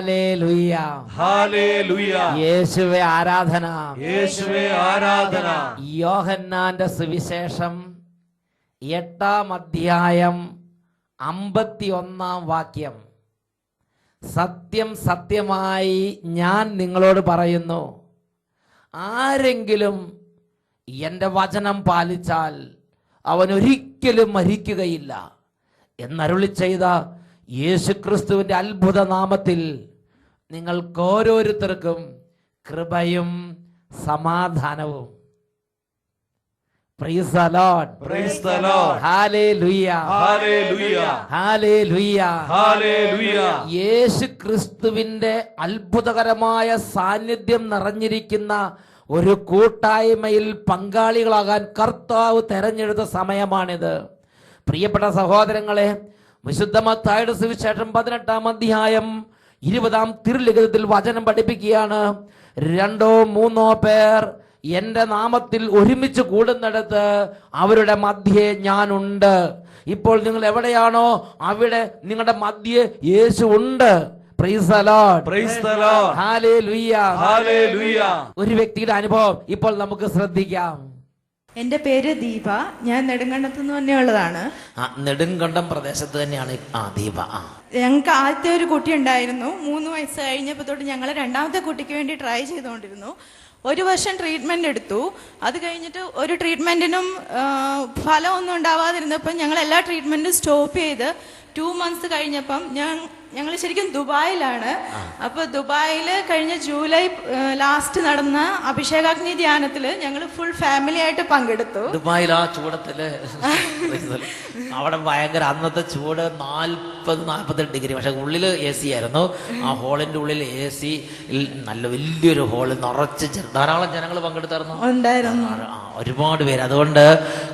Hallelujah യേശുവെ ആരാധന. യേശുവേ ആരാധന. യോഹന്നാന്റെ സുവിശേഷം എട്ടാം അധ്യായം അമ്പത്തി ഒന്നാം വാക്യം. സത്യം സത്യമായി ഞാൻ നിങ്ങളോട് പറയുന്നു. ആരെങ്കിലും എന്റെ വചനം പാലിച്ചാൽ അവൻ ഒരിക്കലും മരിക്കുകയില്ല. എന്നരുളി ചെയ്ത യേശുക്രിസ്തുവിന്റെ അത്ഭുത നാമത്തിൽ നിങ്ങൾക്ക് ഓരോരുത്തർക്കും കൃപയും സമാധാനവും. യേശു ക്രിസ്തുവിന്റെ അത്ഭുതകരമായ സാന്നിധ്യം നിറഞ്ഞിരിക്കുന്ന ഒരു കൂട്ടായ്മയിൽ പങ്കാളികളാകാൻ കർത്താവ് തെരഞ്ഞെടുത്ത സമയമാണിത്. പ്രിയപ്പെട്ട സഹോദരങ്ങളെ വിശുദ്ധ മത്തായുടെ സുവിശേഷം പതിനെട്ടാം അധ്യായം ഇരുപതാം തിരുലിഖിതത്തിൽ വചനം പഠിപ്പിക്കുകയാണ്. രണ്ടോ മൂന്നോ പേർ എന്റെ നാമത്തിൽ ഒരുമിച്ച് കൂടുന്നിടത്ത് അവരുടെ മധ്യേ ഞാനുണ്ട്. ഇപ്പോൾ നിങ്ങൾ എവിടെയാണോ അവിടെ നിങ്ങളുടെ മധ്യേ യേശു ഉണ്ട്. ഒരു വ്യക്തിയുടെ അനുഭവം ഇപ്പോൾ നമുക്ക് ശ്രദ്ധിക്കാം. എന്റെ പേര് ദീപ. ഞാൻ നെടുങ്കണ്ടത്ത് നിന്ന് തന്നെയുള്ളതാണ്. ആ, നെടുങ്കണ്ടം പ്രദേശത്ത് തന്നെയാണ് ആ ദീപ. ആ. ഞങ്ങൾക്ക് ആദ്യത്തെ ഒരു കുട്ടി ഉണ്ടായിരുന്നു. മൂന്ന് വയസ്സ് കഴിഞ്ഞപ്പോൾ തൊട്ട് ഞങ്ങൾ രണ്ടാമത്തെ കുട്ടിക്ക് വേണ്ടി ട്രൈ ചെയ്തുകൊണ്ടിരുന്നു. ഒരു വർഷം ട്രീറ്റ്മെന്റ് എടുത്തു. അത് കഴിഞ്ഞിട്ട് ഒരു ട്രീറ്റ്മെന്റിനും ഫലമൊന്നും ഉണ്ടാവാതിരുന്നപ്പം ഞങ്ങൾ എല്ലാ ട്രീറ്റ്മെന്റും സ്റ്റോപ്പ് ചെയ്ത് ടു മന്ത്സ് കഴിഞ്ഞപ്പം ഞാൻ ഞങ്ങൾ ശരിക്കും ദുബായിലാണ്. അപ്പോൾ ദുബായിൽ കഴിഞ്ഞ ജൂലൈ ലാസ്റ്റ് നടന്ന അഭിഷേകാഗ്നി ധ്യാനത്തിൽ ഞങ്ങൾ ഫുൾ ഫാമിലി ആയിട്ട് പങ്കെടുത്തു. ദുബായിൽ ആ ചൂടത്തിൽ. അവിടെ ഭയങ്കര അന്നത്തെ ചൂട് നാൽപ്പത് നാൽപ്പത്തെട്ട് ഡിഗ്രി. പക്ഷെ ഉള്ളിൽ എ സി ആയിരുന്നു. ആ ഹോളിന്റെ ഉള്ളിൽ എ സി നല്ല വലിയൊരു ഹോളിൽ നിറച്ച് ധാരാളം ജനങ്ങൾ പങ്കെടുത്തായിരുന്നു. ഉണ്ടായിരുന്നു. ഒരുപാട് പേര്. അതുകൊണ്ട്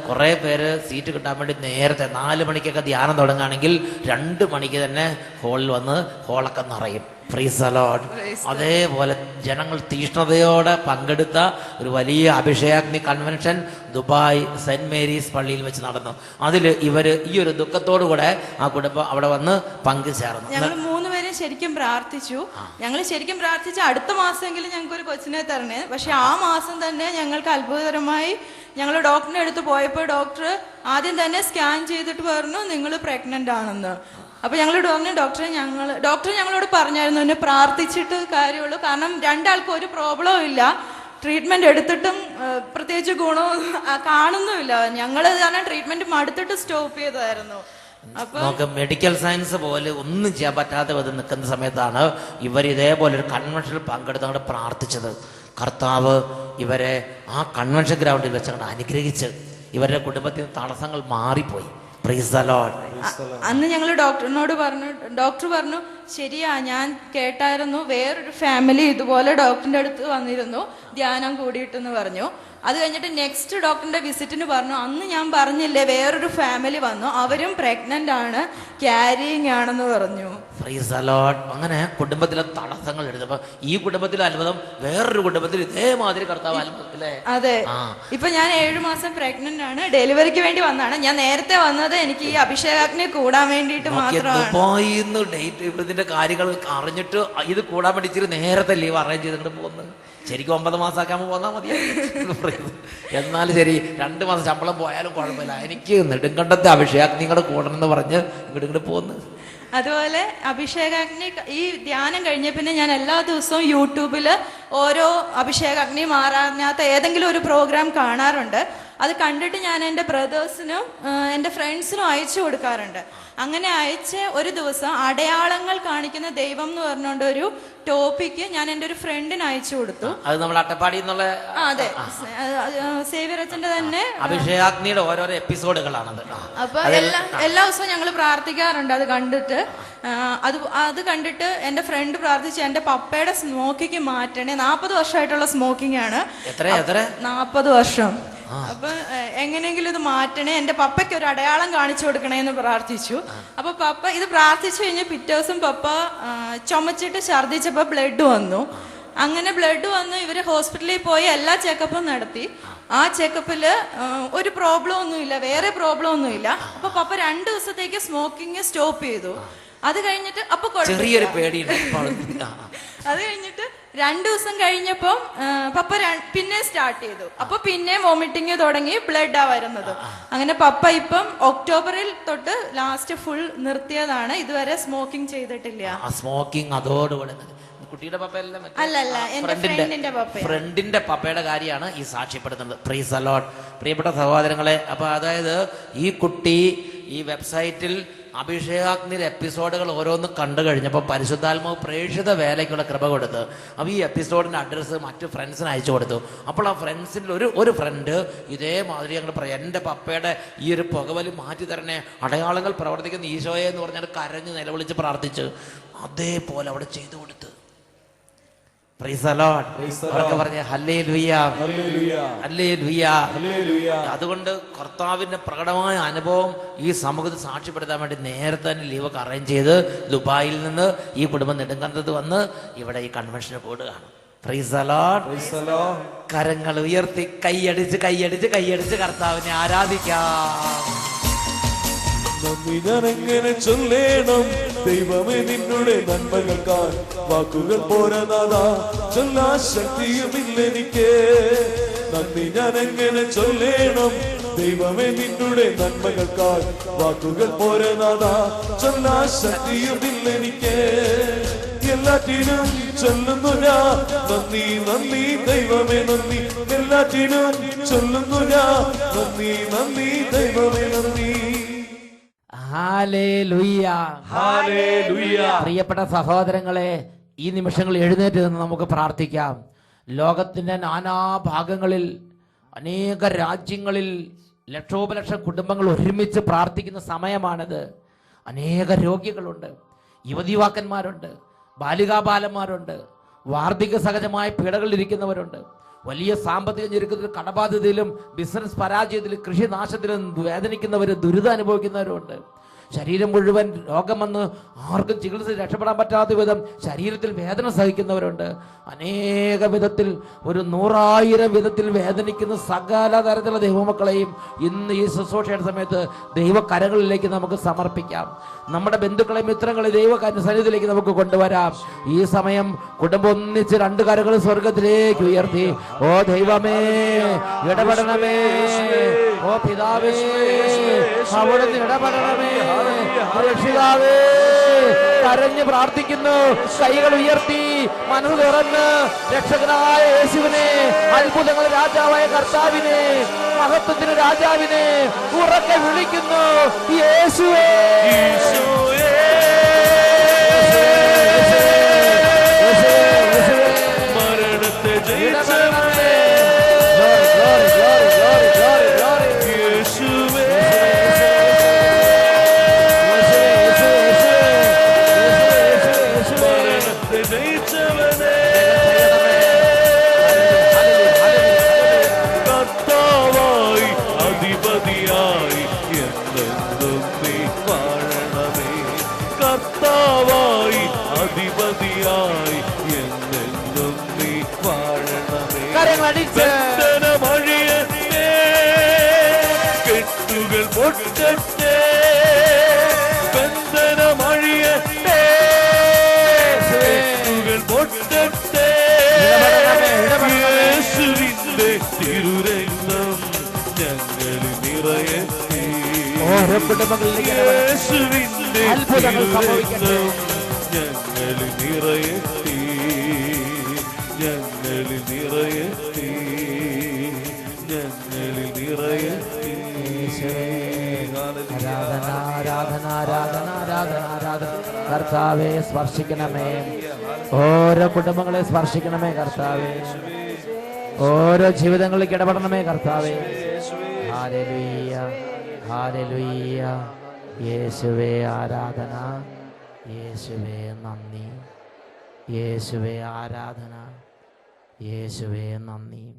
കുറെ പേര് സീറ്റ് കിട്ടാൻ വേണ്ടി നേരത്തെ നാല് മണിക്കൊക്കെ ധ്യാനം തുടങ്ങുകയാണെങ്കിൽ രണ്ട് മണിക്ക് തന്നെ ഹോളിൽ വന്ന് ഹോളൊക്കെ നിറയും. ഫ്രീസ് അലോട്ട് അതേപോലെ ജനങ്ങൾ തീഷ്ണതയോടെ പങ്കെടുത്ത ഒരു വലിയ അഭിഷേകാഗ്നി കൺവെൻഷൻ ദുബായ് സെന്റ് മേരീസ് പള്ളിയിൽ വെച്ച് നടന്നു. അതിൽ ഇവർ ഈ ഒരു ദുഃഖത്തോടു കൂടെ ആ കുടുംബം അവിടെ വന്ന് പങ്കുചേർന്നു. ഞങ്ങൾ മൂന്നുപേരും ശരിക്കും പ്രാർത്ഥിച്ചു. ഞങ്ങൾ ശരിക്കും പ്രാർത്ഥിച്ച അടുത്ത മാസമെങ്കിലും ഞങ്ങൾക്ക് ഒരു കൊച്ചിനെ തരണേ. പക്ഷെ ആ മാസം തന്നെ ഞങ്ങൾക്ക് അത്ഭുതകരമായി ഞങ്ങൾ ഡോക്ടറിന്റെ അടുത്ത് പോയപ്പോൾ ഡോക്ടർ ആദ്യം തന്നെ സ്കാൻ ചെയ്തിട്ട് പറഞ്ഞു നിങ്ങൾ പ്രഗ്നന്റ് ആണെന്ന്. അപ്പൊ ഞങ്ങളോട് പറഞ്ഞു ഡോക്ടറെ ഞങ്ങൾ ഡോക്ടർ ഞങ്ങളോട് പറഞ്ഞായിരുന്നു എന്നെ പ്രാർത്ഥിച്ചിട്ട് കാര്യമുള്ളൂ. കാരണം രണ്ടാൾക്കും ഒരു പ്രോബ്ലവും ഇല്ല. ട്രീറ്റ്മെന്റ് എടുത്തിട്ടും പ്രത്യേകിച്ച് ഗുണവും കാണുന്നുമില്ല. ഞങ്ങൾ കാരണം ട്രീറ്റ്മെന്റ് മടുത്തിട്ട് സ്റ്റോപ്പ് ചെയ്തായിരുന്നു മെഡിക്കൽ സയൻസ് പോലെ ഒന്നും ചെയ്യാൻ പറ്റാതെ വിധം നിൽക്കുന്ന സമയത്താണ് ഇവർ ഇതേപോലെ ഒരു കൺവെൻഷനിൽ പങ്കെടുത്തുകൊണ്ട് പ്രാർത്ഥിച്ചത്. കർത്താവ് ഇവരെ ആ കൺവെൻഷൻ ഗ്രൗണ്ടിൽ വെച്ചങ്ങൾ അനുഗ്രഹിച്ച് ഇവരുടെ കുടുംബത്തിൽ തടസ്സങ്ങൾ മാറിപ്പോയി. അന്ന് ഞങ്ങൾ ഡോക്ടറിനോട് പറഞ്ഞു ഡോക്ടർ പറഞ്ഞു ശരിയാ ഞാൻ കേട്ടായിരുന്നു വേറൊരു ഫാമിലി ഇതുപോലെ ഡോക്ടറിന്റെ അടുത്ത് വന്നിരുന്നു ധ്യാനം കൂടിയിട്ടെന്ന് പറഞ്ഞു. അത് കഴിഞ്ഞിട്ട് നെക്സ്റ്റ് ഡോക്ടറിന്റെ വിസിറ്റിന് പറഞ്ഞു അന്ന് ഞാൻ പറഞ്ഞില്ലേ വേറൊരു ഫാമിലി വന്നു അവരും പ്രഗ്നന്റ് ആണ് ക്യാരിങ് ആണെന്ന് പറഞ്ഞു. അങ്ങനെ കുടുംബത്തിലെ തടസ്സങ്ങൾ എടുത്തപ്പോ ഈ കുടുംബത്തിലെ അത്ഭുതം വേറൊരു കുടുംബത്തിൽ ഇതേമാതിരി കർത്താവ് അത്ഭുതത്തിലെ അതെ. ഇപ്പൊ ഞാൻ ഏഴു മാസം പ്രഗ്നന്റ് ആണ് ഡെലിവറിക്ക് വേണ്ടി വന്നാണ് ഞാൻ നേരത്തെ വന്നത് എനിക്ക് ഈ അഭിഷേകാഗ്നി കൂടാൻ വേണ്ടിയിട്ട് മാത്രമാണ്. ദുബായിന്ന് ഡേറ്റ് ഇതിന്റെ കാര്യങ്ങൾ അറിഞ്ഞിട്ട് ഇത് കൂടാൻ വേണ്ടി ഇച്ചിരി നേരത്തെ ലീവ് അറേഞ്ച് ചെയ്തിട്ട് പോകുന്നത് ശരിക്കും ഒമ്പത് മാസമാക്കാൻ പോന്നാൽ മതി എന്നാലും ശരി രണ്ട് മാസം ശമ്പളം പോയാലും കുഴപ്പമില്ല. എനിക്ക് നെടുങ്കണ്ടത്തെ അഭിഷേകം നിങ്ങളുടെ കൂടണം എന്ന് പറഞ്ഞ് ഇങ്ങോട്ട് ഇങ്ങോട്ട് പോകുന്നു അതുപോലെ അഭിഷേകാഗ്നി ഈ ധ്യാനം കഴിഞ്ഞ പിന്നെ ഞാൻ എല്ലാ ദിവസവും യൂട്യൂബിൽ ഓരോ അഭിഷേകാഗ്നി മാറാനാത്ത ഏതെങ്കിലും ഒരു പ്രോഗ്രാം കാണാറുണ്ട്. അത് കണ്ടിട്ട് ഞാൻ എന്റെ ബ്രദേഴ്സിനും എന്റെ ഫ്രണ്ട്സിനും അയച്ചു കൊടുക്കാറുണ്ട്. അങ്ങനെ അയച്ച ഒരു ദിവസം അടയാളങ്ങൾ കാണിക്കുന്ന ദൈവം എന്ന് പറഞ്ഞുകൊണ്ട് ഒരു ടോപ്പിക്ക് ഞാൻ എന്റെ ഒരു ഫ്രണ്ടിന് അയച്ചു കൊടുത്തു. അത് നമ്മൾ അട്ടപ്പാടി എന്നുള്ള അതെ. സേവിയർ അച്ഛന്റെ തന്നെ അഭിഷേകാഗ്നിയുടെ ഓരോ എപ്പിസോഡുകളാണത്. അപ്പൊ എല്ലാ എല്ലാ ദിവസവും ഞങ്ങൾ പ്രാർത്ഥിക്കാറുണ്ട് അത് കണ്ടിട്ട്. അത് അത് കണ്ടിട്ട് എന്റെ ഫ്രണ്ട് പ്രാർത്ഥിച്ച് എന്റെ പപ്പയുടെ സ്മോക്കിങ് മാറ്റണേ. നാൽപ്പത് വർഷമായിട്ടുള്ള സ്മോക്കിംഗ് ആണ്. എത്ര എത്ര? നാൽപ്പത് വർഷം. അപ്പൊ എങ്ങനെയെങ്കിലും ഇത് മാറ്റണേ. എന്റെ പപ്പയ്ക്ക് ഒരു അടയാളം കാണിച്ചു കൊടുക്കണേ എന്ന് പ്രാർത്ഥിച്ചു അപ്പൊ പപ്പ ഇത് പ്രാർത്ഥിച്ചു കഴിഞ്ഞ് പിറ്റേ ദിവസം പപ്പ ചുമച്ചിട്ട് ഛർദിച്ചപ്പോ ബ്ലഡ് വന്നു. അങ്ങനെ ബ്ലഡ് വന്നു ഇവർ ഹോസ്പിറ്റലിൽ പോയി എല്ലാ ചെക്കപ്പും നടത്തി. ആ. ചെക്കപ്പിൽ ഒരു പ്രോബ്ലം ഒന്നുമില്ല വേറെ പ്രോബ്ലം ഒന്നുമില്ല അപ്പൊ പപ്പ രണ്ടു ദിവസത്തേക്ക് സ്മോക്കിംഗ് സ്റ്റോപ്പ് ചെയ്തു. അത് കഴിഞ്ഞിട്ട് അപ്പൊ ചെറിയൊരു പേടിയുണ്ട്. അത് കഴിഞ്ഞിട്ട് രണ്ടു ദിവസം കഴിഞ്ഞപ്പം പപ്പ പിന്നെ സ്റ്റാർട്ട് ചെയ്തു. അപ്പൊ പിന്നെ വോമിറ്റിംഗ് തുടങ്ങി ബ്ലഡ് ആ വരുന്നത്. അങ്ങനെ പപ്പ ഇപ്പം ഒക്ടോബറിൽ തൊട്ട് ലാസ്റ്റ് ഫുൾ നിർത്തിയതാണ്. ഇതുവരെ സ്മോക്കിംഗ് ചെയ്തിട്ടില്ല. സ്മോക്കിംഗ് അതോടുകൂടെ. കുട്ടിയുടെ പപ്പയല്ല എല്ലാം അല്ല, അല്ല, ഫ്രണ്ടിന്റെ. ഫ്രണ്ടിന്റെ പപ്പയുടെ കാര്യമാണ് ഈ സാക്ഷ്യപ്പെടുത്തുന്നത്. പ്രീസ് അലോട്ട് പ്രിയപ്പെട്ട സഹോദരങ്ങളെ അപ്പൊ അതായത് ഈ കുട്ടി ഈ വെബ്സൈറ്റിൽ അഭിഷേകാഗ്നിയുടെ എപ്പിസോഡുകൾ ഓരോന്ന് കണ്ടു കഴിഞ്ഞപ്പോൾ പരിശുദ്ധാത്മാവ് പ്രേക്ഷിത വേലയ്ക്കുള്ള കൃപ കൊടുത്ത് അപ്പോൾ ഈ എപ്പിസോഡിന്റെ അഡ്രസ്സ് മറ്റു ഫ്രണ്ട്സിന് അയച്ചു കൊടുത്തു. അപ്പോൾ ആ ഫ്രണ്ട്സിന്റെ ഒരു ഒരു ഫ്രണ്ട് ഇതേമാതിരി ഞങ്ങൾ പറയാം എന്റെ പപ്പയുടെ ഈ ഒരു പുകവലി മാറ്റി തരണേ. അടയാളങ്ങൾ പ്രവർത്തിക്കുന്ന ഈശോയെ എന്ന് പറഞ്ഞാൽ കരഞ്ഞ് നിലവിളിച്ച് പ്രാർത്ഥിച്ച് അതേപോലെ അവിടെ ചെയ്തു കൊടുത്ത്. അതുകൊണ്ട് കർത്താവിന്റെ പ്രകടമായ അനുഭവം ഈ സമൂഹത്തിൽ സാക്ഷ്യപ്പെടുത്താൻ വേണ്ടി നേരത്തെ തന്നെ ലീവൊക്കെ അറേഞ്ച് ചെയ്ത് ദുബായിൽ നിന്ന് ഈ കുടുംബം നെടുങ്കണ്ടത്ത് വന്ന് ഇവിടെ ഈ കൺവെൻഷന് കൂടുകയാണ് Lord. കരങ്ങൾ ഉയർത്തി കൈയടിച്ച് കൈയടിച്ച് കൈയടിച്ച് കർത്താവിനെ ആരാധിക്കാം. ചൊല്ലേണം. ദൈവമേ നിന്നുടെ നന്മകൾക്കാൻ വാക്കുകൾ പോരനാഥാ ചൊല്ലാ ശക്തിയുമില്ല എനിക്ക്. നന്ദി ഞാൻ എങ്ങനെ ചൊല്ലേണം? ദൈവമേ നിന്നുടെ നന്മകൾക്കാൻ വാക്കുകൾ പോരനാഥാ ചൊല്ലാ ശക്തിയുമില്ല എനിക്ക്. എല്ലാറ്റിനും ചൊല്ലുന്നു ഞാൻ. നന്ദി നന്ദി ദൈവമേ നന്ദി. എല്ലാറ്റിനും ചൊല്ലുന്നു ഞാൻ. നന്ദി നന്ദി ദൈവമേ നന്ദി. പ്രിയപ്പെട്ട സഹോദരങ്ങളെ ഈ നിമിഷങ്ങൾ എഴുന്നേറ്റ് നിന്ന് നമുക്ക് പ്രാർത്ഥിക്കാം. ലോകത്തിന്റെ നാനാ ഭാഗങ്ങളിൽ അനേക രാജ്യങ്ങളിൽ ലക്ഷോപലക്ഷം കുടുംബങ്ങൾ ഒരുമിച്ച് പ്രാർത്ഥിക്കുന്ന സമയമാണിത്. അനേക രോഗികളുണ്ട് യുവതിയുവാക്കന്മാരുണ്ട് ബാലികാബാലന്മാരുണ്ട് വാർദ്ധക്യ സഹജമായ പീഡകളിൽ ഇരിക്കുന്നവരുണ്ട്. വലിയ സാമ്പത്തിക ഞെരുക്കത്തിൽ കടബാധ്യതയിലും ബിസിനസ് പരാജയത്തിലും കൃഷിനാശത്തിലും വേദനിക്കുന്നവരും ദുരിതം അനുഭവിക്കുന്നവരുണ്ട് ശരീരം മുഴുവൻ രോഗം വന്ന് ആർക്കും ചികിത്സ രക്ഷപ്പെടാൻ പറ്റാത്ത വിധം ശരീരത്തിൽ വേദന സഹിക്കുന്നവരുണ്ട്. അനേക വിധത്തിൽ ഒരു നൂറായിരം വിധത്തിൽ വേദനിക്കുന്ന സകല തരത്തിലുള്ള ദൈവമക്കളെയും ഇന്ന് ഈ ശുശ്രൂഷയുടെ സമയത്ത് ദൈവകരങ്ങളിലേക്ക് നമുക്ക് സമർപ്പിക്കാം. നമ്മുടെ ബന്ധുക്കളെ മിത്രങ്ങളെ ദൈവ സന്നിധിയിലേക്ക് നമുക്ക് കൊണ്ടുവരാം. ഈ സമയം കുടുംബം ഒന്നിച്ച് രണ്ട് കരകൾ സ്വർഗത്തിലേക്ക് ഉയർത്തി. ഓ ദൈവമേ ഇടപെടണമേ. ഓ പിതാവേ അവിടുന്ന് ഇടപെടണമേ. രക്ഷിതാവേ കരഞ്ഞ് പ്രാർത്ഥിക്കുന്നു. കൈകൾ ഉയർത്തി മനസ്സ് തുറന്ന് രക്ഷകനായ യേശുവിനെ അത്ഭുതങ്ങൾ രാജാവായ കർത്താവിനെ മഹത്വത്തിന് രാജാവിനെ ഉറക്കെ വിളിക്കുന്നു. യേശുവേ. അത്ഭുതങ്ങൾ സംഭവിക്കട്ടെ. ആരാധന കർത്താവെ സ്പർശിക്കണമേ. ഓരോ കുടുംബങ്ങളെ സ്പർശിക്കണമേ കർത്താവെ. ഓരോ ജീവിതങ്ങളിലേക്ക് ഇടപെടണമേ കർത്താവെ. ഹാലലുയ്യ ഹാലലുയ്യ യേശുവേ ആരാധന. യേശുവേ നന്ദി. യേശുവേ ആരാധന. യേശുവേ നന്ദി.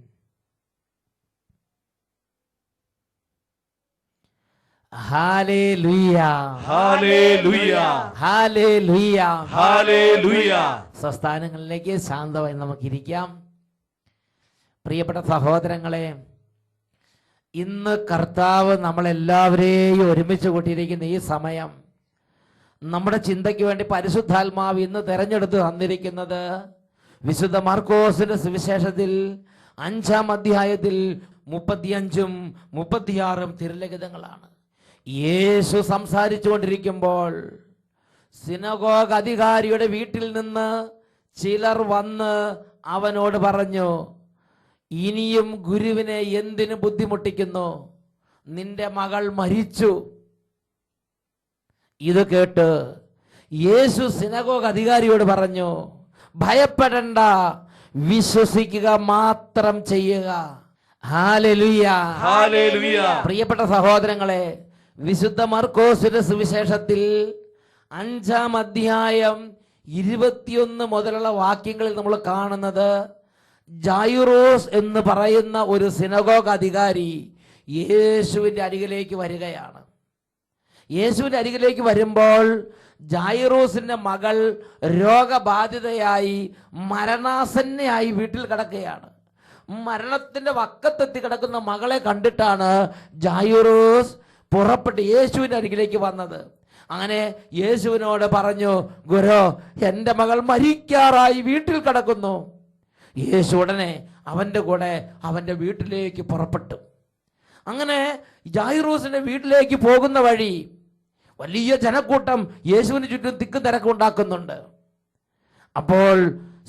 സ്വസ്ഥാനങ്ങളിലേക്ക് ശാന്തമായി നമുക്കിരിക്കാം. പ്രിയപ്പെട്ട സഹോദരങ്ങളെ ഇന്ന് കർത്താവ് നമ്മളെല്ലാവരെയും ഒരുമിച്ച് കൂട്ടിയിരിക്കുന്ന ഈ സമയം നമ്മുടെ ചിന്തയ്ക്ക് വേണ്ടി പരിശുദ്ധാത്മാവ് ഇന്ന് തെരഞ്ഞെടുത്ത് തന്നിരിക്കുന്നത് വിശുദ്ധ മാർക്കോസിന്റെ സുവിശേഷത്തിൽ അഞ്ചാം അധ്യായത്തിൽ മുപ്പത്തിയഞ്ചും മുപ്പത്തിയാറും തിരുലഖിതങ്ങളാണ്. യേശു സംസാരിച്ചു കൊണ്ടിരിക്കുമ്പോൾ സിനഗോഗ് അധികാരിയുടെ വീട്ടിൽ നിന്ന് ചിലർ വന്ന് അവനോട് പറഞ്ഞു ഇനിയും ഗുരുവിനെ എന്തിനു ബുദ്ധിമുട്ടിക്കുന്നു? നിന്റെ മകൾ മരിച്ചു. ഇത് കേട്ട് യേശു സിനഗോഗ് അധികാരിയോട് പറഞ്ഞു ഭയപ്പെടണ്ട വിശ്വസിക്കുക മാത്രം ചെയ്യുക. പ്രിയപ്പെട്ട സഹോദരങ്ങളെ വിശുദ്ധ മർക്കോസിന്റെ സുവിശേഷത്തിൽ അഞ്ചാം അധ്യായം ഇരുപത്തിയൊന്ന് മുതലുള്ള വാക്യങ്ങളിൽ നമ്മൾ കാണുന്നത് ജൈറോസ് എന്ന് പറയുന്ന ഒരു സിനഗോഗ് അധികാരി യേശുവിന്റെ അരികിലേക്ക് വരികയാണ്. യേശുവിന്റെ അരികിലേക്ക് വരുമ്പോൾ ജൈറോസിന്റെ മകൾ രോഗബാധിതയായി മരണാസന്നയായി വീട്ടിൽ കിടക്കുകയാണ്. മരണത്തിന്റെ വക്കത്തെത്തി കിടക്കുന്ന മകളെ കണ്ടിട്ടാണ് ജൈറോസ് പുറപ്പെട്ട് യേശുവിന്റെ അരികിലേക്ക് വന്നത്. അങ്ങനെ യേശുവിനോട് പറഞ്ഞു ഗുരു എന്റെ മകൾ മരിക്കാറായി വീട്ടിൽ കിടക്കുന്നു. യേശു ഉടനെ അവന്റെ കൂടെ അവന്റെ വീട്ടിലേക്ക് പുറപ്പെട്ടു. അങ്ങനെ ജായിറോസിന്റെ വീട്ടിലേക്ക് പോകുന്ന വഴി വലിയ ജനക്കൂട്ടം യേശുവിന് ചുറ്റും തിക്കും തിരക്കും ഉണ്ടാക്കുന്നുണ്ട്. അപ്പോൾ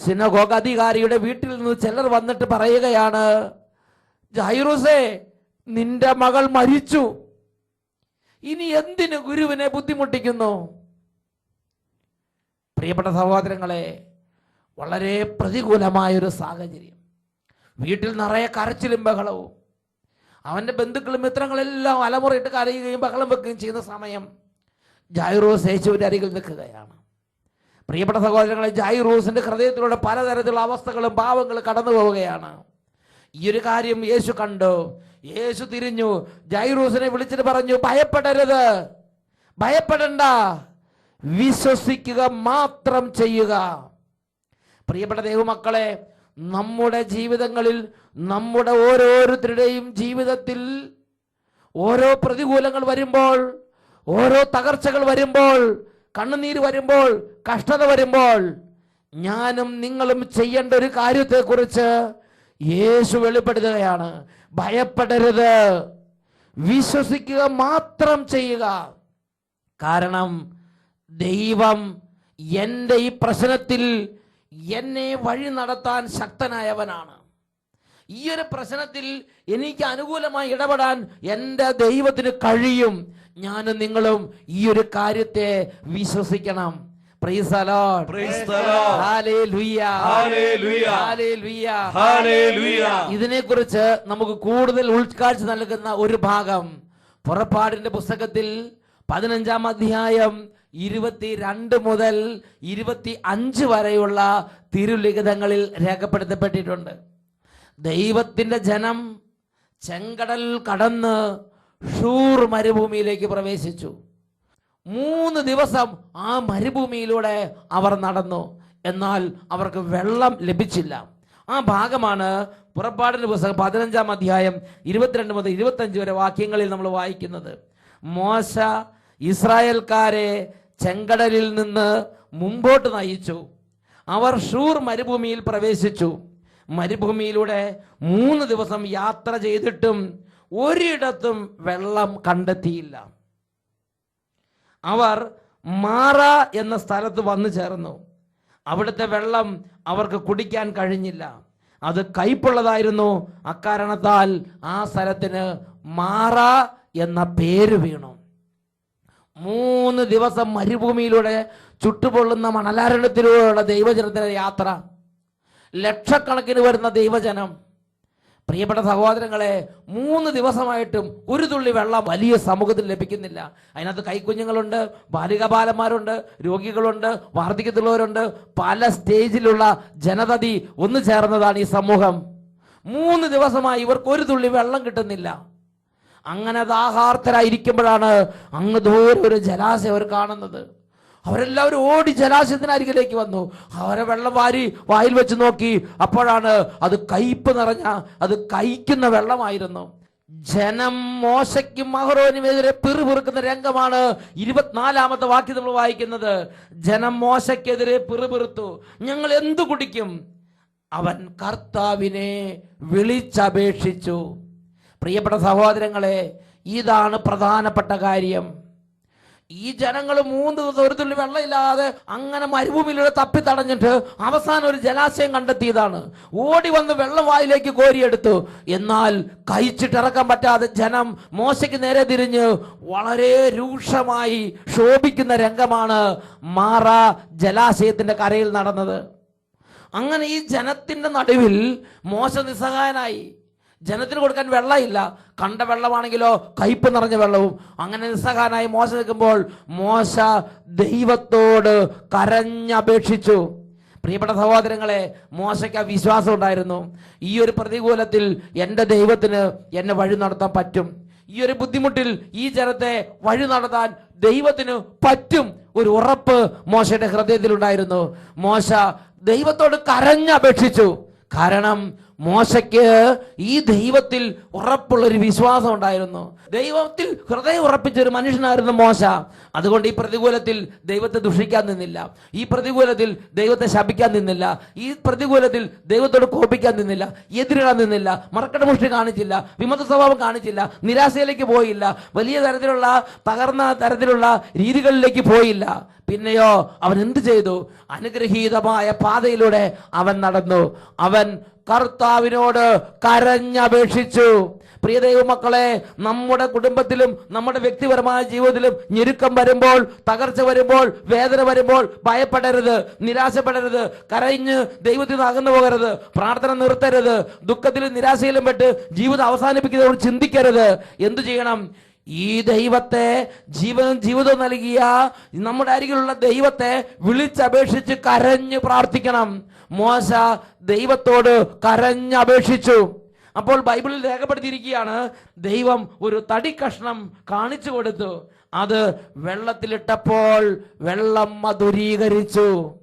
സിനഗോഗ അധികാരിയുടെ വീട്ടിൽ നിന്ന് ചിലർ വന്നിട്ട് പറയുകയാണ് ജൈറൂസേ നിന്റെ മകൾ മരിച്ചു. ഇനി എന്തിന് ഗുരുവിനെ ബുദ്ധിമുട്ടിക്കുന്നു? പ്രിയപ്പെട്ട സഹോദരങ്ങളെ വളരെ പ്രതികൂലമായ ഒരു സാഹചര്യം. വീട്ടിൽ നിറയെ കരച്ചിലും ബഹളവും അവന്റെ ബന്ധുക്കളും മിത്രങ്ങളെല്ലാം അലമുറയിട്ട് കരയുകയും ബഹളം വെക്കുകയും ചെയ്യുന്ന സമയം ജായിറോസ് യേശുവിന്റെ അരികിൽ നിൽക്കുകയാണ്. പ്രിയപ്പെട്ട സഹോദരങ്ങളെ ജായിറോസിന്റെ ഹൃദയത്തിലൂടെ പലതരത്തിലുള്ള അവസ്ഥകളും ഭാവങ്ങളും കടന്നു പോവുകയാണ്. ഈ ഒരു കാര്യം യേശു കണ്ടു. യേശു തിരിഞ്ഞു. ജൈറൂസിനെ വിളിച്ചിട്ട് പറഞ്ഞു ഭയപ്പെടരുത്. ഭയപ്പെടണ്ട. വിശ്വസിക്കുക മാത്രം ചെയ്യുക. പ്രിയപ്പെട്ട ദൈവമക്കളെ നമ്മുടെ ജീവിതങ്ങളിൽ നമ്മുടെ ഓരോരുത്തരുടെയും ജീവിതത്തിൽ ഓരോ പ്രതികൂലങ്ങൾ വരുമ്പോൾ ഓരോ തകർച്ചകൾ വരുമ്പോൾ കണ്ണുനീര് വരുമ്പോൾ കഷ്ടത വരുമ്പോൾ ഞാനും നിങ്ങളും ചെയ്യേണ്ട ഒരു കാര്യത്തെക്കുറിച്ച് യേശു വെളിപ്പെടുത്തുകയാണ്. ഭയപ്പെടരുത്. വിശ്വസിക്കുക മാത്രം ചെയ്യുക. കാരണം ദൈവം എന്റെ ഈ പ്രശ്നത്തിൽ എന്നെ വഴി നടത്താൻ ശക്തനായവനാണ്. ഈ ഒരു പ്രശ്നത്തിൽ എനിക്ക് അനുകൂലമായി ഇടപെടാൻ എന്റെ ദൈവത്തിന് കഴിയും. ഞാനും നിങ്ങളും ഈ ഒരു കാര്യത്തെ വിശ്വസിക്കണം. ഇതിനെ കുറിച്ച് നമുക്ക് കൂടുതൽ ഉൾക്കാഴ്ച നൽകുന്ന ഒരു ഭാഗം. പുറപ്പാടിന്റെ പുസ്തകത്തിൽ പതിനഞ്ചാം അധ്യായം ഇരുപത്തിരണ്ട് മുതൽ ഇരുപത്തി അഞ്ച് വരെയുള്ള തിരുലിഖിതങ്ങളിൽ രേഖപ്പെടുത്തപ്പെട്ടിട്ടുണ്ട്. ദൈവത്തിന്റെ ജനം ചെങ്കടൽ കടന്ന് ഷൂർ മരുഭൂമിയിലേക്ക് പ്രവേശിച്ചു. മൂന്ന് ദിവസം ആ മരുഭൂമിയിലൂടെ അവർ നടന്നു. എന്നാൽ അവർക്ക് വെള്ളം ലഭിച്ചില്ല. ആ ഭാഗമാണ് പുറപ്പാടിന്റെ പുസ്തകം പതിനഞ്ചാം അധ്യായം ഇരുപത്തിരണ്ട് മുതൽ ഇരുപത്തഞ്ച് വരെ വാക്യങ്ങളിൽ നമ്മൾ വായിക്കുന്നത്. മോശ ഇസ്രായേൽക്കാരെ ചെങ്കടലിൽ നിന്ന് മുമ്പോട്ട് നയിച്ചു. അവർ ഷൂർ മരുഭൂമിയിൽ പ്രവേശിച്ചു. മരുഭൂമിയിലൂടെ മൂന്ന് ദിവസം യാത്ര ചെയ്തിട്ടും ഒരിടത്തും വെള്ളം കണ്ടെത്തിയില്ല. അവർ മാറ എന്ന സ്ഥലത്ത് വന്നു ചേർന്നു. അവിടുത്തെ വെള്ളം അവർക്ക് കുടിക്കാൻ കഴിഞ്ഞില്ല. അത് കയ്പുള്ളതായിരുന്നു. അക്കാരണത്താൽ ആ സ്ഥലത്തിന് മാറ എന്ന പേര് വീണു. മൂന്ന് ദിവസം മരുഭൂമിയിലൂടെ ചുട്ടുപൊള്ളുന്ന മണലാരണത്തിലൂടെയുള്ള ദൈവജനത്തിന്റെ യാത്ര. ലക്ഷക്കണക്കിന് വരുന്ന ദൈവജനം. പ്രിയപ്പെട്ട സഹോദരങ്ങളെ മൂന്ന് ദിവസമായിട്ടും ഒരു തുള്ളി വെള്ളം വലിയ സമൂഹത്തിൽ ലഭിക്കുന്നില്ല. അതിനകത്ത് കൈക്കുഞ്ഞുങ്ങളുണ്ട് ബാലികബാലന്മാരുണ്ട് രോഗികളുണ്ട് വാർദ്ധക്യത്തിലുള്ളവരുണ്ട്. പല സ്റ്റേജിലുള്ള ജനതതി ഒന്നു ചേർന്നതാണ് ഈ സമൂഹം. മൂന്ന് ദിവസമായി ഇവർക്ക് ഒരു തുള്ളി വെള്ളം കിട്ടുന്നില്ല. അങ്ങനെ ദാഹാർത്ഥരായിരിക്കുമ്പോഴാണ് അങ്ങ് ദൂരെ ഒരു ജലാശയം അവർ കാണുന്നത്. അവരെല്ലാവരും ഓടി ജലാശയത്തിനരികിലേക്ക് വന്നു. അവരെ വെള്ളം വാരി വായിൽ വെച്ച് നോക്കി. അപ്പോഴാണ് അത് കയ്പ് നിറഞ്ഞ അത് കയ്ക്കുന്ന വെള്ളമായിരുന്നു. ജനം മോശയ്ക്കും മഹറോനുമെതിരെ പിറുപിറുക്കുന്ന രംഗമാണ് ഇരുപത്തിനാലാമത്തെ വാക്യം നമ്മൾ വായിക്കുന്നത്. ജനം മോശയ്ക്കെതിരെ പിറുപിറുത്തു ഞങ്ങൾ എന്തു കുടിക്കും? അവൻ കർത്താവിനെ വിളിച്ചപേക്ഷിച്ചു. പ്രിയപ്പെട്ട സഹോദരങ്ങളെ ഇതാണ് പ്രധാനപ്പെട്ട കാര്യം. ഈ ജനങ്ങൾ മൂന്ന് ദിവസം ഒരു തുള്ളി വെള്ളമില്ലാതെ അങ്ങനെ മരുഭൂമിയിലൂടെ തപ്പി തടഞ്ഞിട്ട് അവസാനം ഒരു ജലാശയം കണ്ടെത്തിയതാണ്. ഓടി വന്ന് വെള്ളം വായിലേക്ക് കോരിയെടുത്തു. എന്നാൽ കഴിച്ചിട്ടിറക്കാൻ പറ്റാതെ ജനം മോശയ്ക്ക് നേരെ തിരിഞ്ഞ് വളരെ രൂക്ഷമായി ശോഭിക്കുന്ന രംഗമാണ് മാറ ജലാശയത്തിന്റെ കരയിൽ നടന്നത്. അങ്ങനെ ഈ ജനത്തിന്റെ നടുവിൽ മോശ നിസ്സഹായനായി ജനത്തിന് കൊടുക്കാൻ വെള്ളമില്ല. കണ്ട വെള്ളമാണെങ്കിലോ കയ്പ് നിറഞ്ഞ വെള്ളവും. അങ്ങനെ നിസ്സഹാനായി മോശ നിൽക്കുമ്പോൾ മോശ ദൈവത്തോട് കരഞ്ഞപേക്ഷിച്ചു. പ്രിയപ്പെട്ട സഹോദരങ്ങളെ മോശയ്ക്ക് വിശ്വാസം ഉണ്ടായിരുന്നു. ഈ ഒരു പ്രതികൂലത്തിൽ എന്റെ ദൈവത്തിന് എന്നെ വഴി നടത്താൻ പറ്റും. ഈ ഒരു ബുദ്ധിമുട്ടിൽ ഈ ജനത്തെ വഴി നടത്താൻ ദൈവത്തിന് പറ്റും ഒരു ഉറപ്പ് മോശയുടെ ഹൃദയത്തിലുണ്ടായിരുന്നു. മോശ ദൈവത്തോട് കരഞ്ഞപേക്ഷിച്ചു. കാരണം മോശയ്ക്ക് ഈ ദൈവത്തിൽ ഉറപ്പുള്ള ഒരു വിശ്വാസം ഉണ്ടായിരുന്നു. ദൈവത്തിൽ ഹൃദയം ഉറപ്പിച്ച ഒരു മനുഷ്യനായിരുന്നു മോശ. അതുകൊണ്ട് ഈ പ്രതികൂലത്തിൽ ദൈവത്തെ ദുഷിക്കാൻ നിന്നില്ല. ഈ പ്രതികൂലത്തിൽ ദൈവത്തെ ശപിക്കാൻ നിന്നില്ല. ഈ പ്രതികൂലത്തിൽ ദൈവത്തോട് കോപിക്കാൻ നിന്നില്ല. എതിരിടാൻ നിന്നില്ല. മറക്കടമുഷ്ടി കാണിച്ചില്ല. വിമത സ്വഭാവം കാണിച്ചില്ല. നിരാശയിലേക്ക് പോയില്ല. വലിയ തരത്തിലുള്ള തകർന്ന തരത്തിലുള്ള രീതികളിലേക്ക് പോയില്ല. പിന്നെയോ അവൻ എന്ത് ചെയ്തു? അനുഗ്രഹീതമായ പാതയിലൂടെ അവൻ നടന്നു. അവൻ കർത്താവിനോട് കരഞ്ഞപേക്ഷിച്ചു. പ്രിയ ദൈവമക്കളെ നമ്മുടെ കുടുംബത്തിലും നമ്മുടെ വ്യക്തിപരമായ ജീവിതത്തിലും ഞെരുക്കം വരുമ്പോൾ തകർച്ച വരുമ്പോൾ വേദന വരുമ്പോൾ ഭയപ്പെടരുത് നിരാശപ്പെടരുത് കരഞ്ഞ് ദൈവത്തിൽ നിന്ന് അകന്നു പോകരുത് പ്രാർത്ഥന നിർത്തരുത് ദുഃഖത്തിലും നിരാശയിലും പെട്ട് ജീവിതം അവസാനിപ്പിക്കുന്നതോട് ചിന്തിക്കരുത്. എന്തു ചെയ്യണം? ഈ ദൈവത്തെ ജീവൻ ജീവിതവും നൽകിയ നമ്മുടെ അരികിലുള്ള ദൈവത്തെ വിളിച്ചപേക്ഷിച്ച് കരഞ്ഞ് പ്രാർത്ഥിക്കണം. മോശ ദൈവത്തോട് കരഞ്ഞപേക്ഷിച്ചു അപ്പോൾ ബൈബിളിൽ രേഖപ്പെടുത്തിയിരിക്കുകയാണ് ദൈവം ഒരു തടി കഷ്ണം കാണിച്ചു കൊടുത്തു. അത് വെള്ളത്തിലിട്ടപ്പോൾ വെള്ളം മധുരീകരിച്ചു.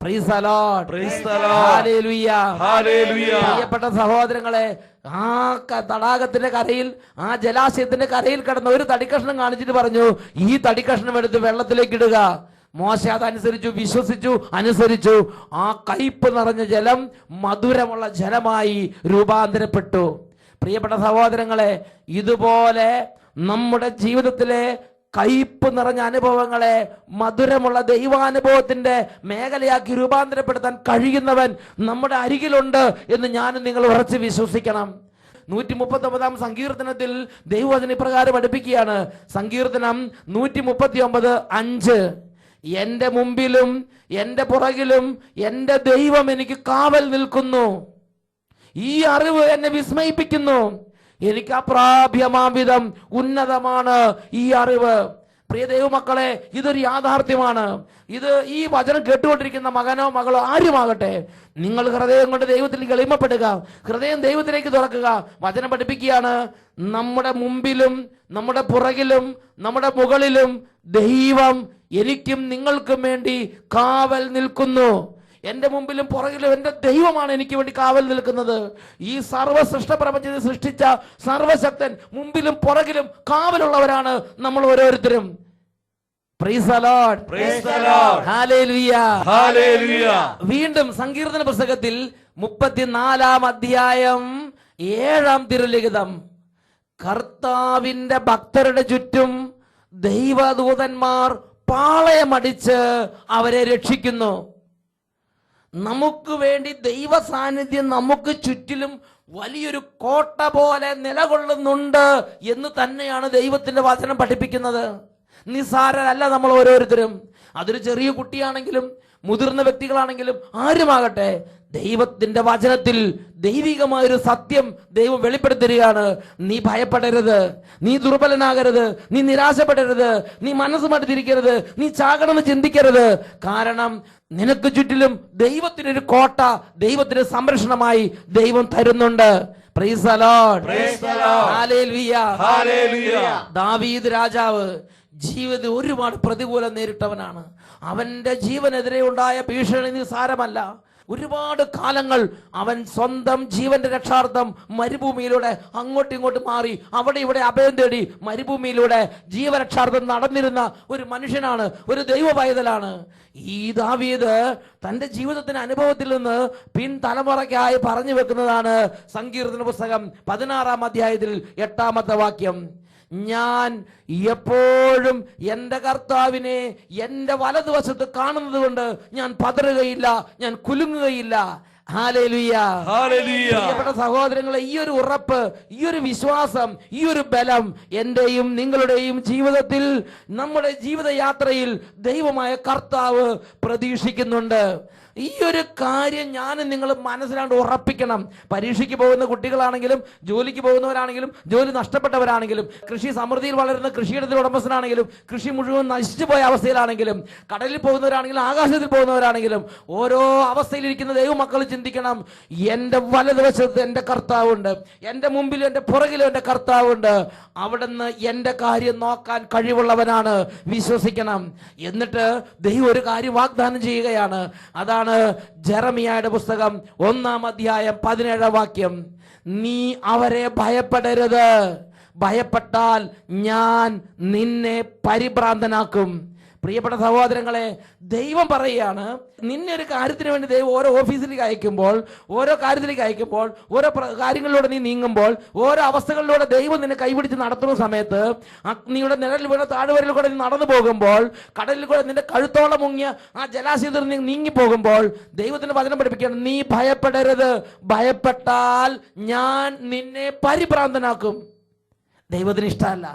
പ്രിയപ്പെട്ട സഹോദരങ്ങളെ ആ തടാകത്തിന്റെ കരയിൽ ആ ജലാശയത്തിന്റെ കരയിൽ കിടന്ന ഒരു തടിക്കഷ്ണം കാണിച്ചിട്ട് പറഞ്ഞു ഈ തടിക്കഷ്ണം എടുത്ത് വെള്ളത്തിലേക്ക് ഇടുക. മോശ അതനുസരിച്ചു വിശ്വസിച്ചു അനുസരിച്ചു. ആ കയ്പ് നിറഞ്ഞ ജലം മധുരമുള്ള ജലമായി രൂപാന്തരപ്പെട്ടു. പ്രിയപ്പെട്ട സഹോദരങ്ങളെ ഇതുപോലെ നമ്മുടെ ജീവിതത്തിലെ കയ്പ് നിറഞ്ഞ അനുഭവങ്ങളെ മധുരമുള്ള ദൈവാനുഭവത്തിന്റെ മേഖലയാക്കി രൂപാന്തരപ്പെടുത്താൻ കഴിയുന്നവൻ നമ്മുടെ അരികിലുണ്ട് എന്ന് ഞാനും നിങ്ങൾ ഉറച്ച് വിശ്വസിക്കണം. നൂറ്റി മുപ്പത്തി ഒമ്പതാം സങ്കീർത്തനത്തിൽ ദൈവവചന ഇപ്രകാരം അടുപ്പിക്കുകയാണ് സങ്കീർത്തനം നൂറ്റി മുപ്പത്തി ഒമ്പത് അഞ്ച്. എന്റെ മുമ്പിലും എന്റെ പുറകിലും എന്റെ ദൈവം എനിക്ക് കാവൽ നിൽക്കുന്നു. ഈ അറിവ് എന്നെ വിസ്മയിപ്പിക്കുന്നു. എനിക്ക് അപ്രാപ്യമാം വിധം ഉന്നതമാണ് ഈ അറിവ്. പ്രിയ ദൈവമക്കളെ ഇതൊരു യാഥാർത്ഥ്യമാണ്. ഇത് ഈ വചനം കേട്ടുകൊണ്ടിരിക്കുന്ന മകനോ മകളോ ആരുമാകട്ടെ നിങ്ങൾ ഹൃദയം കൊണ്ട് ദൈവത്തിൽ എളിമപ്പെടുക ഹൃദയം ദൈവത്തിലേക്ക് തുറക്കുക വചനം പഠിപ്പിക്കുകയാണ്. നമ്മുടെ മുമ്പിലും നമ്മുടെ പുറകിലും നമ്മുടെ മുകളിലും ദൈവം എനിക്കും നിങ്ങൾക്കും വേണ്ടി കാവൽ നിൽക്കുന്നു. എന്റെ മുമ്പിലും പുറകിലും എന്റെ ദൈവമാണ് എനിക്ക് വേണ്ടി കാവൽ നിൽക്കുന്നത്. ഈ സർവ സൃഷ്ടപ്രപഞ്ചത്തെ സൃഷ്ടിച്ച സർവശക്തൻ മുമ്പിലും പുറകിലും കാവലുള്ളവരാണ് നമ്മൾ ഓരോരുത്തരും. വീണ്ടും സങ്കീർത്തന പുസ്തകത്തിൽ മുപ്പത്തിനാലാം അധ്യായം ഏഴാം തിരുലിഖിതം. കർത്താവിന്റെ ഭക്തരുടെ ചുറ്റും ദൈവദൂതന്മാർ പാളയമടിച്ച് അവരെ രക്ഷിക്കുന്നു. നമുക്ക് വേണ്ടി ദൈവ സാന്നിധ്യം നമുക്ക് ചുറ്റിലും വലിയൊരു കോട്ട പോലെ നിലകൊള്ളുന്നുണ്ട് എന്ന് തന്നെയാണ് ദൈവത്തിന്റെ വചനം പഠിപ്പിക്കുന്നത്. നിസാരല്ല നമ്മൾ ഓരോരുത്തരും. അതൊരു ചെറിയ കുട്ടിയാണെങ്കിലും മുതിർന്ന വ്യക്തികളാണെങ്കിലും ആരുമാകട്ടെ ദൈവത്തിന്റെ വചനത്തിൽ ദൈവികമായൊരു സത്യം ദൈവം വെളിപ്പെടുത്തുകയാണ്. നീ ഭയപ്പെടരുത്. നീ ദുർബലനാകരുത്. നീ നിരാശപ്പെടരുത്. നീ മനസ്സ് മടുത്തിരിക്കരുത്. നീ ചാകണമെന്ന് ചിന്തിക്കരുത്. കാരണം നിനക്ക് ചുറ്റിലും ദൈവത്തിനൊരു കോട്ട ദൈവത്തിന് സംരക്ഷണമായി ദൈവം തരുന്നുണ്ട്. ദാവീദ് രാജാവ് ജീവിതത്തിൽ ഒരുപാട് പ്രതികൂലം നേരിട്ടവനാണ്. അവന്റെ ജീവനെതിരെ ഉണ്ടായ ഭീഷണി നിസാരമല്ല ഒരുപാട് കാലങ്ങൾ അവൻ സ്വന്തം ജീവന്റെ രക്ഷാർത്ഥം മരുഭൂമിയിലൂടെ അങ്ങോട്ടും ഇങ്ങോട്ടും മാറി അവിടെ ഇവിടെ അഭയം തേടി മരുഭൂമിയിലൂടെ ജീവരക്ഷാർത്ഥം നടന്നിരുന്ന ഒരു മനുഷ്യനാണ് ഒരു ദൈവ പൈതലാണ് ഈ ദാവീദ് തന്റെ ജീവിതത്തിന്റെ അനുഭവത്തിൽ നിന്ന് പിൻ തലമുറയ്ക്കായി പറഞ്ഞു വെക്കുന്നതാണ് സങ്കീർത്തന പുസ്തകം പതിനാറാം അധ്യായത്തിൽ എട്ടാമത്തെ വാക്യം. ഞാൻ എപ്പോഴും എന്റെ കർത്താവിനെ എന്റെ വലതുവശത്ത് കാണുന്നത് കൊണ്ട് ഞാൻ പതറുകയില്ല ഞാൻ കുലുങ്ങുകയില്ല. പ്രിയപ്പെട്ട സഹോദരങ്ങളെ ഈ ഒരു ഉറപ്പ് ഈ ഒരു വിശ്വാസം ഈ ഒരു ബലം എന്റെയും നിങ്ങളുടെയും ജീവിതത്തിൽ നമ്മുടെ ജീവിതയാത്രയിൽ ദൈവമായ കർത്താവ് പ്രതീക്ഷിക്കുന്നുണ്ട്. ഈ ഒരു കാര്യം ഞാൻ നിങ്ങൾ മനസ്സിലാണ്ട് ഉറപ്പിക്കണം. പരീക്ഷയ്ക്ക് പോകുന്ന കുട്ടികളാണെങ്കിലും ജോലിക്ക് പോകുന്നവരാണെങ്കിലും ജോലി നഷ്ടപ്പെട്ടവരാണെങ്കിലും കൃഷി സമൃദ്ധിയിൽ വളരുന്ന കൃഷിയിടത്തിൽ ഉടമസ്ഥനാണെങ്കിലും കൃഷി മുഴുവൻ നശിച്ചു പോയ അവസ്ഥയിലാണെങ്കിലും കടലിൽ പോകുന്നവരാണെങ്കിലും ആകാശത്തിൽ പോകുന്നവരാണെങ്കിലും ഓരോ അവസ്ഥയിലിരിക്കുന്ന ദൈവമക്കൾ ചിന്തിക്കണം. എന്റെ വലതുവശത്ത് എന്റെ കർത്താവുണ്ട്. എന്റെ മുമ്പിലും എന്റെ പുറകിലും എന്റെ കർത്താവുണ്ട്. അവിടുന്ന് എന്റെ കാര്യം നോക്കാൻ കഴിവുള്ളവനാണ്. വിശ്വസിക്കണം. എന്നിട്ട് ദൈവം ഒരു കാര്യം വാഗ്ദാനം ചെയ്യുകയാണ്. അതാണ് ജെറമിയായുടെ പുസ്തകം ഒന്നാം അധ്യായം പതിനേഴാം വാക്യം. നീ അവരെ ഭയപ്പെടരുത്. ഭയപ്പെട്ടാൽ ഞാൻ നിന്നെ പരിഭ്രാന്തനാക്കും. പ്രിയപ്പെട്ട സഹോദരങ്ങളെ ദൈവം പറയുകയാണ് നിന്നെ ഒരു കാര്യത്തിന് വേണ്ടി ദൈവം ഓരോ ഓഫീസിലേക്ക് അയക്കുമ്പോൾ ഓരോ കാര്യത്തിലേക്ക് അയക്കുമ്പോൾ ഓരോ കാര്യങ്ങളിലൂടെ നീ നീങ്ങുമ്പോൾ ഓരോ അവസ്ഥകളിലൂടെ ദൈവം നിന്നെ കൈപിടിച്ച് നടത്തുന്ന സമയത്ത് അഗ്നിയുടെ നിഴലിൽ വീണ താഴ്വരയിൽ കൂടെ നീ നടന്നു പോകുമ്പോൾ കടലിൽ കൂടെ നിന്റെ കഴുത്തോളം മുങ്ങിയ ആ ജലാശയത്തിൽ നീ നീങ്ങി പോകുമ്പോൾ ദൈവത്തിന് വചനം പഠിപ്പിക്കുകയാണ് നീ ഭയപ്പെടരുത് ഭയപ്പെട്ടാൽ ഞാൻ നിന്നെ പരിഭ്രാന്തനാക്കും. ദൈവത്തിന് ഇഷ്ടമല്ല.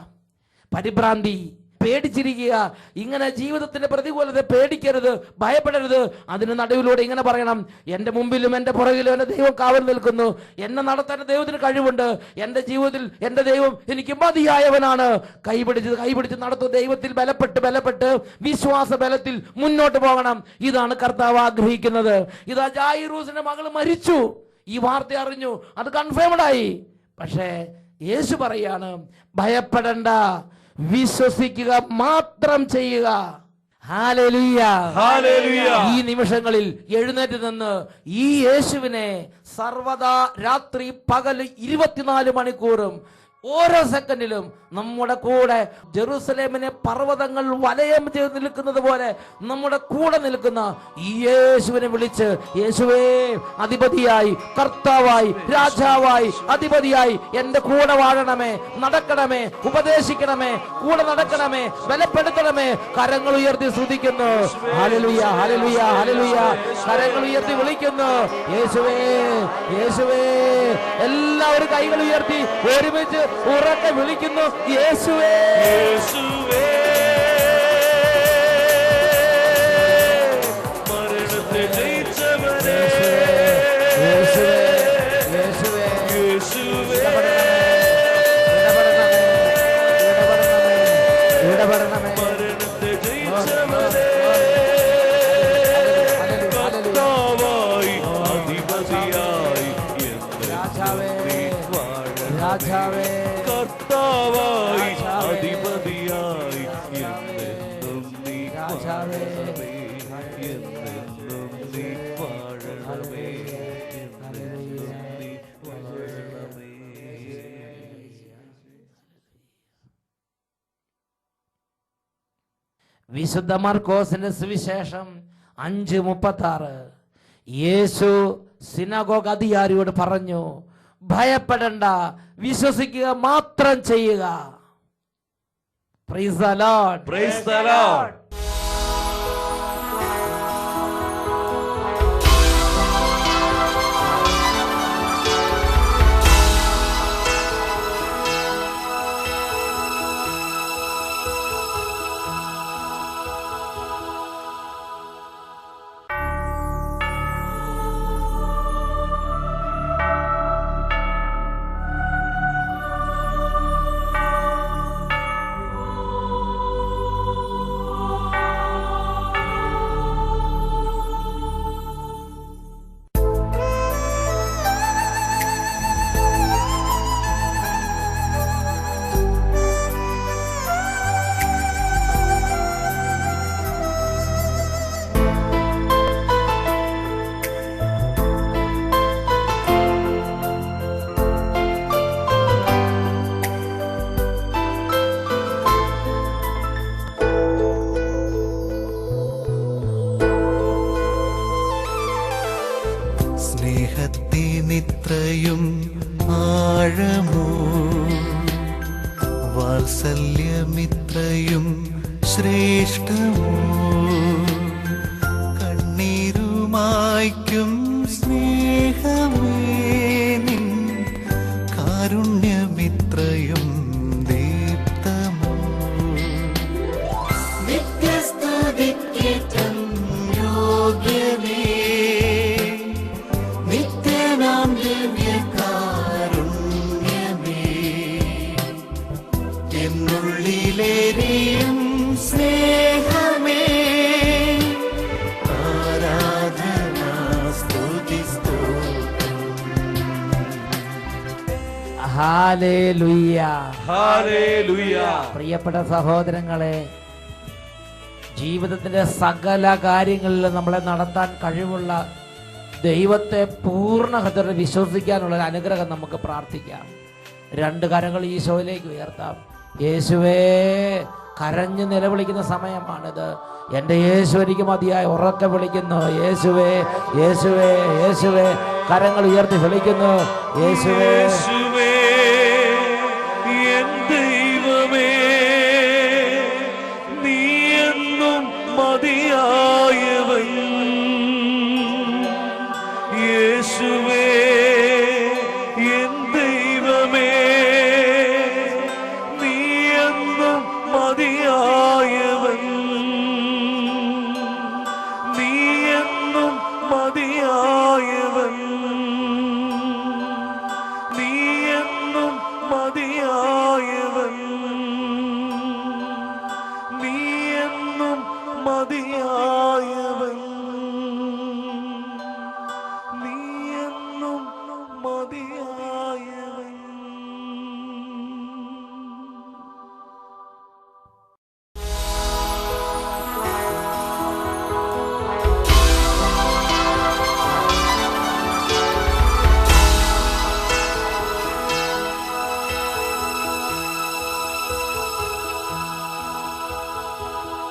പരിഭ്രാന്തി പേടിച്ചിരിക്കുക. ഇങ്ങനെ ജീവിതത്തിന്റെ പ്രതികൂലത്തെ പേടിക്കരുത് ഭയപ്പെടരുത്. അതിന് നടുവിലൂടെ ഇങ്ങനെ പറയണം എന്റെ മുമ്പിലും എന്റെ പുറകിലും എന്റെ ദൈവം കാവൽ നിൽക്കുന്നു. എന്നെ നടത്താൻ ദൈവത്തിന് കഴിവുണ്ട്. എന്റെ ജീവിതത്തിൽ എന്റെ ദൈവം എനിക്ക് മതിയായവനാണ്. കൈപിടിച്ച് കൈപിടിച്ച് നടത്തും. ദൈവത്തിൽ ബലപ്പെട്ട് ബലപ്പെട്ട് വിശ്വാസ ബലത്തിൽ മുന്നോട്ട് പോകണം. ഇതാണ് കർത്താവ് ആഗ്രഹിക്കുന്നത്. ഇതാ ജായിറൂസിന്റെ മകൾ മരിച്ചു. ഈ വാർത്ത അറിഞ്ഞു. അത് കൺഫേംഡ് ആയി. പക്ഷേ യേശു പറയാണ് ഭയപ്പെടണ്ട. വിശ്വസിക്കുക മാത്രം ചെയ്യുക. ഈ നിമിഷങ്ങളിൽ എഴുന്നേറ്റ് നിന്ന് ഈ യേശുവിനെ സർവദാ രാത്രി പകൽ ഇരുപത്തിനാല് മണിക്കൂറും ഓരോ സെക്കൻഡിലും നമ്മുടെ കൂടെ ജെറൂസലേമിനെ പർവതങ്ങൾ വലയം ചെയ്ത് നിൽക്കുന്നത് പോലെ നമ്മുടെ കൂടെ നിൽക്കുന്ന യേശുവിനെ വിളിച്ച് യേശുവേ അധിപതിയായി കർത്താവായി രാജാവായി അധിപതിയായി എന്റെ കൂടെ വാഴണമേ നടക്കണമേ ഉപദേശിക്കണമേ കൂടെ നടക്കണമേ ബലപ്പെടുത്തണമേ. കരങ്ങൾ ഉയർത്തി ശ്രദ്ധിക്കുന്നു ഹല്ലേലൂയ ഹല്ലേലൂയ ഹല്ലേലൂയ. കരങ്ങൾ ഉയർത്തി വിളിക്കുന്നു. യേശുവേ യേശുവേ. എല്ലാവരും കൈകൾ ഉയർത്തി ഒരുമിച്ച് ഉറക്കെ വിളിക്കുന്നു. യേശുവേ. യേശുവേ. മരണത്തെ വിശുദ്ധ മാർക്കോസിന്റെ സുവിശേഷം അഞ്ച് മുപ്പത്തി ആറ് യേശു സിനഗോഗ് അധികാരിയോട് പറഞ്ഞു ഭയപ്പെടണ്ട വിശ്വസിക്കുക മാത്രം ചെയ്യുക. Praise the Lord praise Lord. പ്രിയപ്പെട്ട സഹോദരങ്ങളെ ജീവിതത്തിന്റെ സകല കാര്യങ്ങളിൽ നമ്മളെ നടത്താൻ കഴിവുള്ള ദൈവത്തെ പൂർണ ഹൃദയത്തിൽ വിശ്വസിക്കാനുള്ള ഒരു അനുഗ്രഹം നമുക്ക് പ്രാർത്ഥിക്കാം. രണ്ട് കരങ്ങൾ ഈശോയിലേക്ക് ഉയർത്താം. യേശുവേ കരഞ്ഞു നിലവിളിക്കുന്ന സമയമാണിത്. എന്റെ യേശു എനിക്ക് മതിയായി ഉറക്കെ വിളിക്കുന്നു. യേശുവേ യേശുവേ യേശുവേ കരങ്ങൾ ഉയർത്തി വിളിക്കുന്നു. യേശുവേ